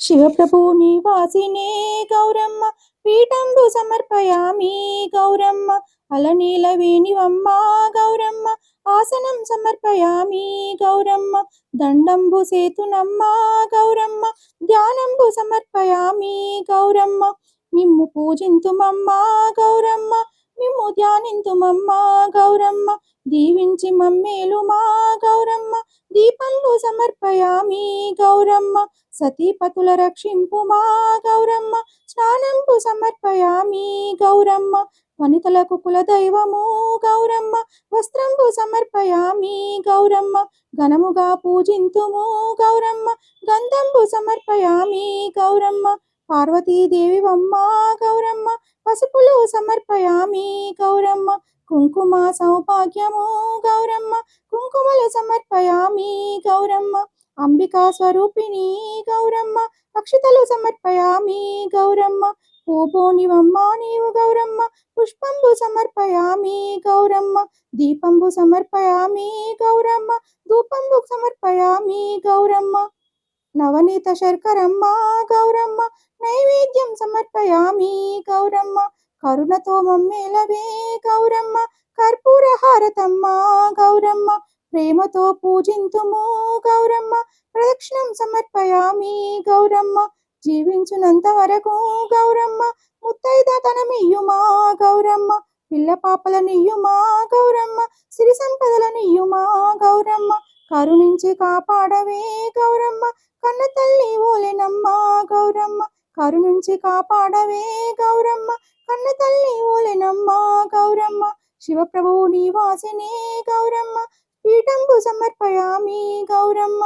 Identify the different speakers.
Speaker 1: శివప్రభు నివాసినే గౌరమ్మ పీఠంబు సమర్పయామి గౌరమ్మ. అలనీల వేణివమ్మ గౌరమ్మ. ఆసనం సమర్పయామి గౌరమ్మ. దండంబు సేతునమ్మ గౌరమ్మ. ధ్యానంబు సమర్పయామి గౌరమ్మ. మిమ్ము పూజింతుమమ్మ గౌరమ్మ. మిమ్ము ధ్యానింతుమమ్మ గౌరమ్మ. దీవించి మమ్మేలు మా గౌరమ్మ. దీపంబు సమర్పయామి గౌరమ్మ. సతీపతుల రక్షింపు మా గౌరమ్మ. స్నానంపు సమర్పయామి గౌరమ్మ. వనితలకు కుల దైవము గౌరమ్మ. వస్త్రంబు సమర్పయామి గౌరమ్మ. ఘనముగా పూజింతుము గౌరమ్మ. గంధంబు సమర్పయామి గౌరమ్మ. పార్వతీదేవి వమ్మ గౌరమ్మ. పసుపులు సమర్పయామి గౌరమ్మ. కుంకుమ సౌభాగ్యము గౌరమ్మ. కుంకుమలు సమర్పయామి గౌరమ్మ. అంబికా స్వరూపిణి గౌరమ్మ అక్షతలు సమర్పయామి గౌరమ్మ. పూబోనివమ్మ నీవు గౌరమ్మ పుష్పంబు సమర్పయామి గౌరమ్మ. దీపంబు సమర్పయామి గౌరమ్మ ధూపంబు సమర్పయామి గౌరమ్మ. నవనీత శర్కరమ్మ గౌరమ్మ నైవేద్యం సమర్పయామి గౌరమ్మ. కరుణతో మమ్మేలవే ప్రేమతో పూజింతుము గౌరమ్మ. ప్రదక్షిణం సమర్పయామి గౌరమ్మ. జీవించునంత వరకు గౌరమ్మ. ముత్తైద తనమియ్యుమా గౌరమ్మ. పిల్ల పాపలనియ్యుమా గౌరమ్మ. సిరి సంపదల నియ్యుమా గౌరమ్మ. కరుణించి కాపాడవే గౌరమ్మ. కన్న తల్లి ఓలెనమ్మ గౌరమ్మ. కరుణించి కాపాడవే గౌరమ్మ. కన్న తల్లి ఓలెనమ్మ గౌరమ్మ. శివప్రభువు నివాసినే గౌరమ్మ. సమర్పయామి గౌరమ్మ.